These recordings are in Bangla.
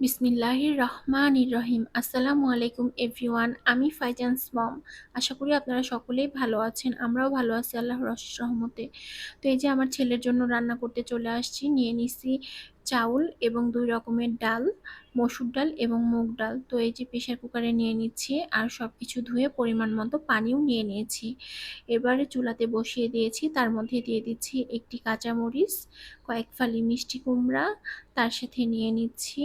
বিসমিল্লাহির রহমান রহিম আসসালামু আলাইকুম, এভরিওয়ান। আমি ফাইজান্স মম আশা করি আপনারা সকলেই ভালো আছেন। আমরাও ভালো আছি আল্লাহ রহমতে। তো এই যে আমার ছেলের জন্য রান্না করতে চলে আসছি, নিয়ে নিছি চাউল এবং দুই রকমের ডাল, মসুর ডাল এবং মুগ ডাল। তো এই যে প্রেশার কুকারে নিয়ে নিচ্ছি আর সব কিছু ধুয়ে পরিমাণ মতো পানিও নিয়ে নিয়েছি। এবারে চুলাতে বসিয়ে দিয়েছি, তার মধ্যে দিয়ে দিচ্ছি একটি কাঁচামরিচ, কয়েক ফালি মিষ্টি কুমড়া, তার সাথে নিয়ে নিচ্ছি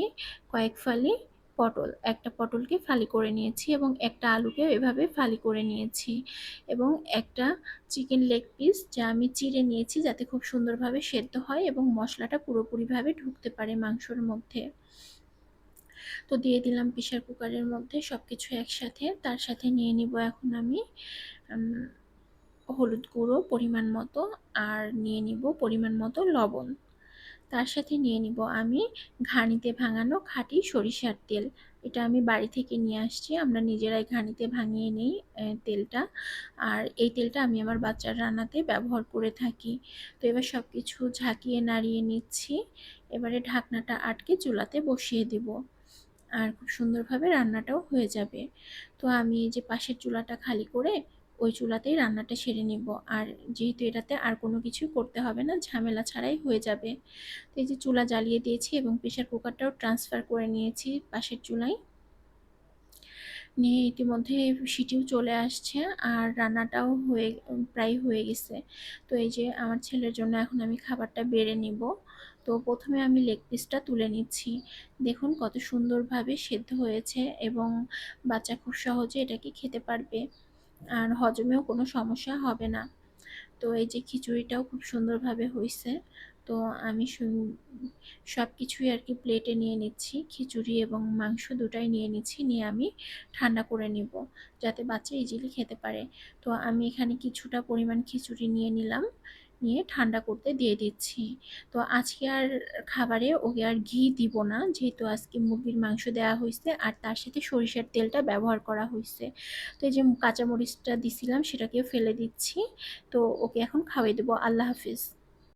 কয়েক ফালি পটল। একটা পটলকে ফালি করে নিয়েছি এবং একটা আলুকে এভাবে ফালি করে নিয়েছি এবং একটা চিকেন লেগ পিস যা আমি চিড়ে নিয়েছি যাতে খুব সুন্দরভাবে সেদ্ধ হয় এবং মশলাটা পুরোপুরিভাবে ঢুকতে পারে মাংসর মধ্যে। তো দিয়ে দিলাম প্রেশার কুকারের মধ্যে সব কিছু একসাথে। তার সাথে নিয়ে নিব এখন আমি হলুদ গুঁড়ো পরিমাণ মতো আর নিয়ে নিব পরিমাণ মতো লবণ। তার সাথে নিয়ে নিব আমি ঘানিতে ভাঙানো খাঁটি সরিষার তেল। এটা আমি বাড়ি থেকে নিয়ে আসছি, আমরা নিজেরাই ঘানিতে ভাঙিয়ে নিই তেলটা। আর এই তেলটা আমি আমার বাচ্চার রান্নাতে ব্যবহার করে থাকি। তো এবার সব কিছু ঝাঁকিয়ে নাড়িয়ে নিচ্ছি, এবারে ঢাকনাটা আটকে চুলাতে বসিয়ে দিব। আর খুব সুন্দরভাবে রান্নাটাও হয়ে যাবে। তো আমি এই যে পাশের চুলাটা খালি করে ওই চুলাতেই রান্নাটা সেরে নিব। আর যেহেতু এটাতে আর কোনো কিছু করতে হবে না, ঝামেলা ছাড়াই হয়ে যাবে। তো এই যে চুলা জ্বালিয়ে দিয়েছি এবং প্রেশার কুকারটাও ট্রান্সফার করে নিয়েছি পাশের চুলায়। নিয়ে ইতিমধ্যে সিটিও চলে আসছে আর রান্নাটাও হয়ে, প্রায় হয়ে গেছে। তো এই যে আমার ছেলের জন্য এখন আমি খাবারটা বেড়ে নিব। তো প্রথমে আমি লেগ পিসটা তুলে নিচ্ছি। দেখুন কত সুন্দরভাবে সেদ্ধ হয়েছে এবং বাচ্চা খুব সহজে এটাকে খেতে পারবে। আর হজমেও কোনো সমস্যা হবে না। তো এই যে খিচুড়িটাও খুব সুন্দরভাবে হয়েছে তো আমি সব কিছুই আর কি প্লেটে নিয়ে নিচ্ছি। খিচুড়ি এবং মাংস দুটাই নিয়ে নিচ্ছি, নিয়ে আমি ঠান্ডা করে নিব, যাতে বাচ্চা ইজিলি খেতে পারে। তো আমি এখানে কিছুটা পরিমাণ খিচুড়ি নিয়ে নিলাম। নিয়ে ঠান্ডা করতে দিয়ে দিচ্ছি। তো আজকে আর খাবারে ওকে আর ঘি দিব না, যেহেতু আজকে মুরগির মাংস দেওয়া হয়েছে আর তার সাথে সরিষার তেলটা ব্যবহার করা হয়েছে। তো এই যে কাঁচামরিচটা দিছিলাম সেটাকেও ফেলে দিচ্ছি। তো ওকে এখন খাওয়াই দেবো। আল্লাহ হাফিজ।